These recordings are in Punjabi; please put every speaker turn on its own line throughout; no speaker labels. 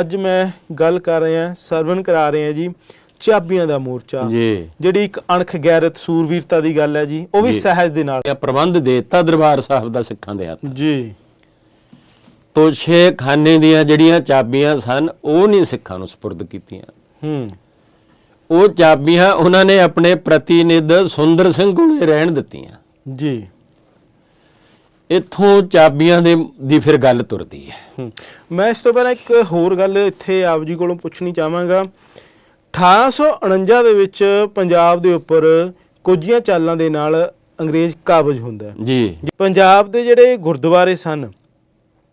ਅੱਜ ਮੈਂ ਗੱਲ ਕਰ ਰਿਹਾ ਸਰਵਨ ਕਰਾ ਰਹੇ ਹਾਂ ਜੀ ਚਾਬੀਆਂ ਦਾ ਮੋਰਚਾ।
ਜੀ।
ਜਿਹੜੀ ਇੱਕ ਅਣਖ ਗੈਰਤ ਸੂਰਵੀਰਤਾ ਦੀ ਗੱਲ ਹੈ ਜੀ ਉਹ ਵੀ। ਸਹਿਜ ਦੇ ਨਾਲ।
ਇਹ ਪ੍ਰਬੰਧ ਦੇਤਾ ਦਰਬਾਰ ਸਾਹਿਬ ਦਾ ਸਿੱਖਾਂ ਦੇ ਹੱਥ।
ਜੀ।
ਤੋਸ਼ੇ ਖਾਨੇ ਦੀਆਂ ਜਿਹੜੀਆਂ ਚਾਬੀਆਂ ਸਨ ਉਹ ਨਹੀਂ ਸਿੱਖਾਂ ਨੂੰ ਸਪੁਰਦ ਕੀਤੀਆਂ।
ਹੂੰ।
ਉਹ ਚਾਬੀਆਂ ਉਹਨਾਂ ਨੇ ਆਪਣੇ ਪ੍ਰਤੀਨਿਧ ਸੁੰਦਰ ਸਿੰਘ ਕੋਲੇ ਰਹਿਣ ਦਿੱਤੀਆਂ।
ਜੀ।
ਇੱਥੋਂ ਚਾਬੀਆਂ ਦੇ ਦੀ ਫਿਰ ਗੱਲ ਤੁਰਦੀ ਹੈ।
ਮੈਂ ਇਸ ਤੋਂ ਪਹਿਲਾਂ ਇੱਕ ਹੋਰ ਗੱਲ ਇੱਥੇ ਆਪ ਜੀ ਕੋਲੋਂ ਪੁੱਛਣੀ ਚਾਹਾਂਗਾ। 1849 ਦੇ ਵਿੱਚ ਪੰਜਾਬ ਦੇ ਉੱਪਰ ਕੁਝੀਆਂ ਚਾਲਾਂ ਦੇ ਨਾਲ ਅੰਗਰੇਜ਼ ਕਾਬਜ ਹੁੰਦਾ
ਜੀ।
ਪੰਜਾਬ ਦੇ ਜਿਹੜੇ ਗੁਰਦੁਆਰੇ ਸਨ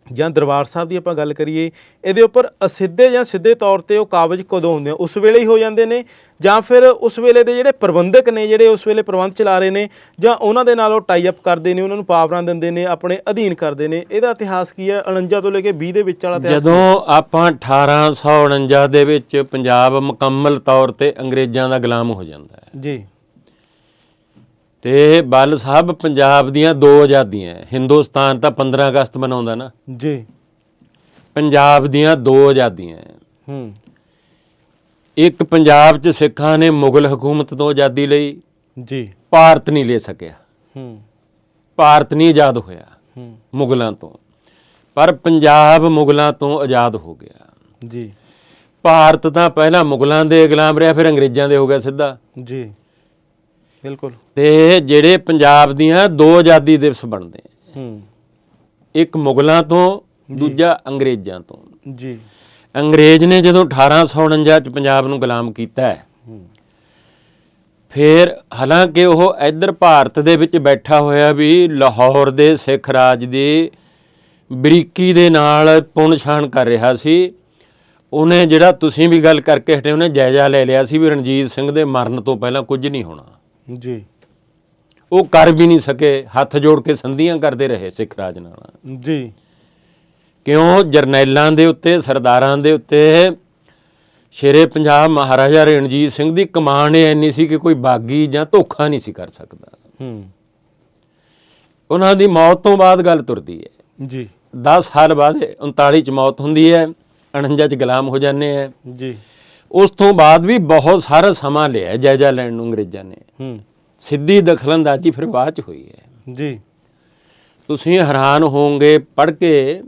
ਜਾਂ ਦਰਬਾਰ ਸਾਹਿਬ ਦੀ ਆਪਾਂ ਗੱਲ ਕਰੀਏ ਇਹਦੇ ਉੱਪਰ ਅਸਿੱਧੇ ਜਾਂ ਸਿੱਧੇ ਤੌਰ ਤੇ ਉਹ ਕਾਬਜ ਕਦੋਂ ਹੁੰਦੇ ਆ? ਉਸ ਵੇਲੇ ਹੀ ਹੋ ਜਾਂਦੇ ਨੇ ਜਾਂ ਫਿਰ ਉਸ ਵੇਲੇ ਦੇ ਜਿਹੜੇ ਪ੍ਰਬੰਧਕ ਨੇ ਜਿਹੜੇ ਉਸ ਵੇਲੇ ਪ੍ਰਬੰਧ ਚਲਾ ਰਹੇ ਨੇ ਜਾਂ ਉਹਨਾਂ ਦੇ ਨਾਲ ਉਹ ਟਾਈ ਅਪ ਕਰਦੇ ਨੇ ਉਹਨਾਂ ਨੂੰ ਪਾਵਰਾਂ ਦਿੰਦੇ ਨੇ ਆਪਣੇ ਅਧੀਨ ਕਰਦੇ ਨੇ ਇਹਦਾ ਇਤਿਹਾਸ ਕੀ ਹੈ? 49 ਤੋਂ ਲੈ ਕੇ 20 ਦੇ ਵਿੱਚ ਵਾਲਾ ਇਤਿਹਾਸ
ਜਦੋਂ ਆਪਾਂ 1849 ਦੇ ਵਿੱਚ ਪੰਜਾਬ ਮੁਕੰਮਲ ਤੌਰ ਤੇ ਅੰਗਰੇਜ਼ਾਂ ਦਾ ਗੁਲਾਮ ਹੋ ਜਾਂਦਾ ਹੈ।
ਜੀ।
ਤੇ ਬਲ ਸਾਹਿਬ ਪੰਜਾਬ ਦੀਆਂ ਦੋ ਆਜ਼ਾਦੀਆਂ। ਹਿੰਦੁਸਤਾਨ ਤਾਂ 15 ਅਗਸਤ ਮਨਾਉਂਦਾ ਨਾ।
ਜੀ।
ਪੰਜਾਬ ਦੀਆਂ ਦੋ ਆਜ਼ਾਦੀਆਂ ਹੈ। ਇੱਕ ਪੰਜਾਬ 'ਚ ਸਿੱਖਾਂ ਨੇ ਮੁਗਲ ਹਕੂਮਤ ਤੋਂ ਆਜ਼ਾਦੀ ਲਈ
ਜੀ।
ਭਾਰਤ ਨਹੀਂ ਲੈ ਸਕਿਆ।
ਹੂੰ।
ਭਾਰਤ ਨਹੀਂ ਆਜ਼ਾਦ ਹੋਇਆ
ਹੂੰ।
ਮੁਗਲਾਂ ਤੋਂ। ਪਰ ਪੰਜਾਬ ਮੁਗਲਾਂ ਤੋਂ ਆਜ਼ਾਦ ਹੋ ਗਿਆ।
ਜੀ।
ਭਾਰਤ ਤਾਂ ਪਹਿਲਾਂ ਮੁਗਲਾਂ ਦੇ ਗੁਲਾਮ ਰਿਹਾ ਫਿਰ ਅੰਗਰੇਜ਼ਾਂ ਦੇ ਹੋ ਗਿਆ ਸਿੱਧਾ।
ਜੀ। ਬਿਲਕੁਲ।
ਤੇ ਜਿਹੜੇ ਪੰਜਾਬ ਦੀਆਂ ਦੋ ਆਜ਼ਾਦੀ ਦਿਵਸ ਬਣਦੇ।
ਹੂੰ।
ਇੱਕ ਮੁਗਲਾਂ ਤੋਂ ਦੂਜਾ ਅੰਗਰੇਜ਼ਾਂ ਤੋਂ।
ਜੀ।
ਅੰਗਰੇਜ਼ ਨੇ ਜਦੋਂ 1849 ਚ ਪੰਜਾਬ ਨੂੰ ਗੁਲਾਮ ਕੀਤਾ ਹੈ ਫਿਰ ਹਾਲਾਂਕਿ ਉਹ ਇੱਧਰ ਭਾਰਤ ਦੇ ਵਿੱਚ ਬੈਠਾ ਹੋਇਆ ਵੀ ਲਾਹੌਰ ਦੇ ਸਿੱਖ ਰਾਜ ਦੀ ਬਰੀਕੀ ਦੇ ਨਾਲ ਪੁਣ ਛਾਣ ਕਰ ਰਿਹਾ ਸੀ ਉਹਨੇ ਜਿਹੜਾ ਤੁਸੀਂ ਵੀ ਗੱਲ ਕਰਕੇ ਹਟੇ ਉਹਨੇ ਜਾਇਜ਼ਾ ਲੈ ਲਿਆ ਸੀ ਵੀ ਰਣਜੀਤ ਸਿੰਘ ਦੇ ਮਰਨ ਤੋਂ ਪਹਿਲਾਂ ਕੁਝ ਨਹੀਂ ਹੋਣਾ।
ਜੀ।
ਉਹ ਕਰ ਵੀ ਨਹੀਂ ਸਕੇ ਹੱਥ ਜੋੜ ਕੇ ਸੰਧੀਆਂ ਕਰਦੇ ਰਹੇ ਸਿੱਖ ਰਾਜ ਨਾਲ।
ਜੀ।
ਕਿਉਂ? ਜਰਨੈਲਾਂ ਦੇ ਉੱਤੇ ਸਰਦਾਰਾਂ ਦੇ ਉੱਤੇ ਸ਼ੇਰੇ ਪੰਜਾਬ ਮਹਾਰਾਜਾ ਰਣਜੀਤ ਸਿੰਘ ਦੀ ਕਮਾਨ ਇਹ ਇੰਨੀ ਸੀ ਕਿ ਕੋਈ ਬਾਗੀ ਜਾਂ ਧੋਖਾ ਨਹੀਂ ਸੀ ਕਰ ਸਕਦਾ।
ਹੂੰ।
ਉਹਨਾਂ ਦੀ ਮੌਤ ਤੋਂ ਬਾਅਦ ਗੱਲ ਤੁਰਦੀ ਹੈ।
ਜੀ।
10 ਸਾਲ ਬਾਅਦ 39 ਚ ਮੌਤ ਹੁੰਦੀ ਹੈ 49 ਚ ਗੁਲਾਮ ਹੋ ਜਾਂਦੇ ਆ
ਜੀ।
ਉਸ ਤੋਂ ਬਾਅਦ ਵੀ ਬਹੁਤ ਸਾਰਾ ਸਮਾਂ ਲਿਆ ਜਾਇਜ਼ਾ ਲੈਣ ਨੂੰ ਅੰਗਰੇਜ਼ਾਂ ਨੇ।
ਹੂੰ।
ਸਿੱਧੀ ਦਖਲਅੰਦਾਜ਼ੀ ਫਿਰ ਬਾਅਦ ਚ ਹੋਈ ਹੈ।
ਜੀ।
ਤੁਸੀਂ ਹੈਰਾਨ ਹੋਵੋਗੇ ਪੜ੍ਹ ਕੇ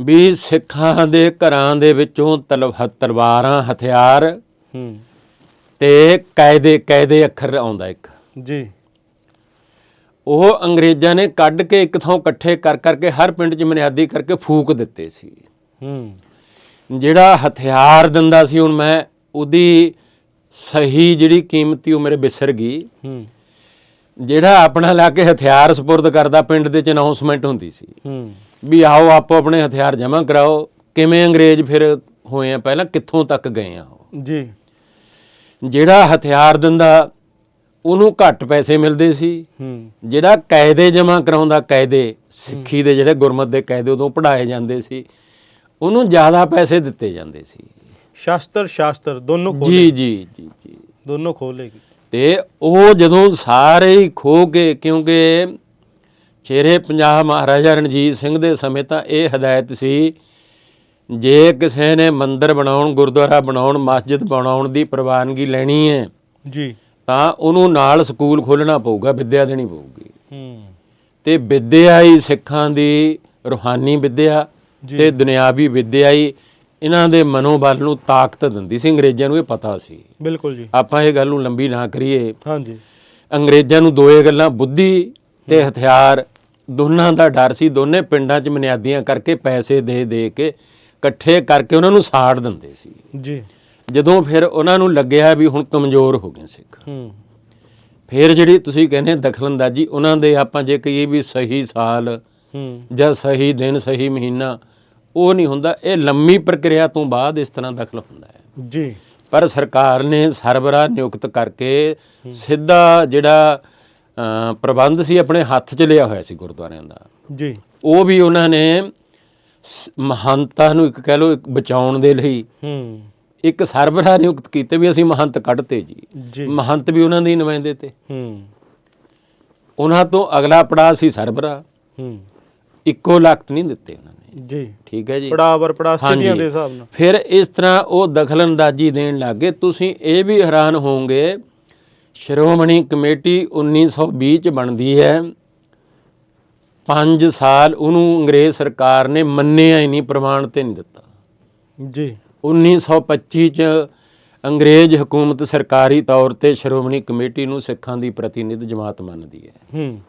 ਵੀ ਸਿੱਖਾਂ ਦੇ ਘਰਾਂ ਦੇ ਵਿੱਚੋਂ ਤਲਵ- ਤਲਵਾਰਾਂ ਹਥਿਆਰ
ਹੂੰ।
ਤੇ ਕਾਇਦੇ ਕਾਇਦੇ ਅੱਖਰ ਆਉਂਦਾ ਇੱਕ।
ਜੀ।
ਉਹ ਅੰਗਰੇਜ਼ਾਂ ਨੇ ਕੱਢ ਕੇ ਇੱਕ ਥਾਂ ਇਕੱਠੇ ਕਰ ਕਰਕੇ ਹਰ ਪਿੰਡ 'ਚ ਮਨਿਆਦੀ ਕਰਕੇ ਫੂਕ ਦਿੱਤੇ ਸੀ।
ਹੂੰ।
ਜਿਹੜਾ ਹਥਿਆਰ ਦਿੰਦਾ ਸੀ ਹੁਣ ਮੈਂ ਉਹਦੀ ਸਹੀ ਜਿਹੜੀ ਕੀਮਤੀ ਉਹ ਮੇਰੇ ਵਿਸਰ ਗਈ।
ਹੂੰ।
ਜਿਹੜਾ ਆਪਣਾ ਲਾ ਕੇ ਹਥਿਆਰ ਸਪੁਰਦ ਕਰਦਾ ਪਿੰਡ ਦੇ ਚ ਅਨਾਉਂਸਮੈਂਟ ਹੁੰਦੀ ਸੀ।
ਹੂੰ।
ਵੀ ਆਓ ਆਪੋ ਆਪਣੇ ਹਥਿਆਰ ਜਮ੍ਹਾਂ ਕਰਾਓ। ਕਿਵੇਂ ਅੰਗਰੇਜ਼ ਫਿਰ ਹੋਏ ਆ? ਪਹਿਲਾਂ ਕਿੱਥੋਂ ਤੱਕ ਗਏ ਆ ਉਹ?
ਜੀ।
ਜਿਹੜਾ ਹਥਿਆਰ ਦਿੰਦਾ ਉਹਨੂੰ ਘੱਟ ਪੈਸੇ ਮਿਲਦੇ ਸੀ।
ਹੂੰ।
ਜਿਹੜਾ ਕਾਇਦੇ ਜਮ੍ਹਾਂ ਕਰਾਉਂਦਾ ਕਾਇਦੇ ਸਿੱਖੀ ਦੇ ਜਿਹੜੇ ਗੁਰਮਤ ਦੇ ਕਾਇਦੇ ਉਦੋਂ ਪੜ੍ਹਾਏ ਜਾਂਦੇ ਸੀ। ਉਹਨੂੰ ਜ਼ਿਆਦਾ ਪੈਸੇ ਦਿੱਤੇ ਜਾਂਦੇ ਸੀ।
ਸ਼ਾਸਤਰ ਸ਼ਾਸਤਰ ਦੋਨੋਂ ਖੋਲੇ
ਜੀ ਜੀ ਜੀ ਜੀ।
ਦੋਨੋਂ ਖੋਲੇਗੀ
ਤੇ ਉਹ ਜਦੋਂ ਸਾਰੇ ਹੀ ਖੋ ਕੇ ਕਿਉਂਕਿ ਸ਼ੇਰੇ ਪੰਜਾਬ ਮਹਾਰਾਜਾ ਰਣਜੀਤ ਸਿੰਘ ਦੇ ਸਮੇਂ ਤਾਂ ਇਹ ਹਦਾਇਤ ਸੀ ਜੇ ਕਿਸੇ ਨੇ ਮੰਦਿਰ ਬਣਾਉਣ ਗੁਰਦੁਆਰਾ ਬਣਾਉਣ ਮਸਜਿਦ ਬਣਾਉਣ ਦੀ ਪ੍ਰਵਾਨਗੀ ਲੈਣੀ ਹੈ
ਜੀ।
ਤਾਂ ਉਹਨੂੰ ਨਾਲ ਸਕੂਲ ਖੋਲਣਾ ਪਊਗਾ ਵਿੱਦਿਆ ਦੇਣੀ ਪਊਗੀ।
ਹੂੰ।
ਤੇ ਵਿੱਦਿਆ ਹੀ ਸਿੱਖਾਂ ਦੀ ਰੂਹਾਨੀ ਵਿੱਦਿਆ ਤੇ ਦੁਨਿਆਵੀ ਵਿੱਦਿਆ ਹੀ ਇਹਨਾਂ ਦੇ ਮਨੋਬਲ ਨੂੰ ਤਾਕਤ ਦਿੰਦੀ ਸੀ ਅੰਗਰੇਜ਼ਾਂ ਨੂੰ ਇਹ ਪਤਾ ਸੀ।
ਬਿਲਕੁਲ ਜੀ।
ਆਪਾਂ ਇਹ ਗੱਲ ਨੂੰ ਲੰਬੀ ਨਾ ਕਰੀਏ।
ਹਾਂਜੀ।
ਅੰਗਰੇਜ਼ਾਂ ਨੂੰ ਦੋਏ ਗੱਲਾਂ ਬੁੱਧੀ ਤੇ ਹਥਿਆਰ ਦੋਨਾਂ ਦਾ ਡਰ ਸੀ ਦੋਨੇ ਪਿੰਡਾਂ 'ਚ ਮਨਿਆਦੀਆਂ ਕਰਕੇ ਪੈਸੇ ਦੇ ਦੇ ਕੇ ਇਕੱਠੇ ਕਰਕੇ ਉਹਨਾਂ ਨੂੰ ਸਾੜ ਦਿੰਦੇ ਸੀ।
ਜੀ।
ਜਦੋਂ ਫਿਰ ਉਹਨਾਂ ਨੂੰ ਲੱਗਿਆ ਵੀ ਹੁਣ ਕਮਜ਼ੋਰ ਹੋ ਗਏ ਸਿੱਖ।
ਹੂੰ।
ਫਿਰ ਜਿਹੜੀ ਤੁਸੀਂ ਕਹਿੰਦੇ ਦਖਲਅੰਦਾਜ਼ੀ ਉਹਨਾਂ ਦੇ ਆਪਾਂ ਜੇ ਕਹੀਏ ਵੀ ਸਹੀ ਸਾਲ
ਹੂੰ।
ਜਾਂ ਸਹੀ ਦਿਨ ਸਹੀ ਮਹੀਨਾ ਉਹ ਨਹੀਂ ਹੁੰਦਾ। ਇਹ ਲੰਮੀ ਪ੍ਰਕਿਰਿਆ ਤੋਂ ਬਾਅਦ ਇਸ ਤਰ੍ਹਾਂ ਦਖਲ ਹੁੰਦਾ ਹੈ।
ਜੀ।
ਪਰ ਸਰਕਾਰ ਨੇ ਸਰਬਰਾਹ ਨਿਯੁਕਤ ਕਰਕੇ ਸਿੱਧਾ ਜਿਹੜਾ ਪ੍ਰਬੰਧ ਸੀ ਆਪਣੇ ਹੱਥ 'ਚ ਲਿਆ ਹੋਇਆ ਸੀ ਗੁਰਦੁਆਰਿਆਂ ਦਾ।
ਜੀ।
ਉਹ ਵੀ ਉਹਨਾਂ ਨੇ ਮਹੰਤਾਂ ਨੂੰ ਇੱਕ ਕਹਿ ਲਓ ਇੱਕ ਬਚਾਉਣ ਦੇ ਲਈ
ਹੂੰ।
ਇੱਕ ਸਰਬਰਾਹ ਨਿਯੁਕਤ ਕੀਤੇ ਵੀ ਅਸੀਂ ਮਹੰਤ ਕੱਢਤੇ ਜੀ। ਮਹੰਤ ਵੀ ਉਹਨਾਂ ਦੇ ਨੁਮਾਇੰਦੇ ਤੇ।
ਹੂੰ।
ਉਹਨਾਂ ਤੋਂ ਅਗਲਾ ਪੜਾਅ ਸੀ ਸਰਬਰਾਹ।
ਹੂੰ।
ਇੱਕੋ ਲਖਤ ਨਹੀਂ ਦਿੱਤੇ ਉਹਨਾਂ ਨੇ।
ਜੀ।
ਠੀਕ ਹੈ ਜੀ।
ਪੜਾਵਰ ਪੜਾ ਸਥਿਤੀਆਂ। ਦੇ ਹਿਸਾਬ ਨਾਲ।
ਫਿਰ ਇਸ ਤਰ੍ਹਾਂ ਉਹ ਦਖਲਅੰਦਾਜ਼ੀ ਦੇਣ ਲੱਗੇ ਤੁਸੀਂ ਇਹ ਵੀ ਹੈਰਾਨ ਹੋਵੋਗੇ ਸ਼੍ਰੋਮਣੀ ਕਮੇਟੀ 1920 ਚ ਬਣਦੀ ਹੈ। 5 ਸਾਲ ਉਹਨੂੰ ਅੰਗਰੇਜ਼ ਸਰਕਾਰ ਨੇ ਮੰਨਿਆ ਹੀ ਨਹੀਂ ਪ੍ਰਮਾਣ ਤੇ ਨਹੀਂ ਦਿੱਤਾ।
ਜੀ।
1925 ਚ ਅੰਗਰੇਜ਼ ਹਕੂਮਤ ਸਰਕਾਰੀ ਤੌਰ ਤੇ ਸ਼੍ਰੋਮਣੀ ਕਮੇਟੀ ਨੂੰ ਸਿੱਖਾਂ ਦੀ ਪ੍ਰਤੀਨਿਧ ਜਮਾਤ ਮੰਨਦੀ ਹੈ।
ਹੂੰ।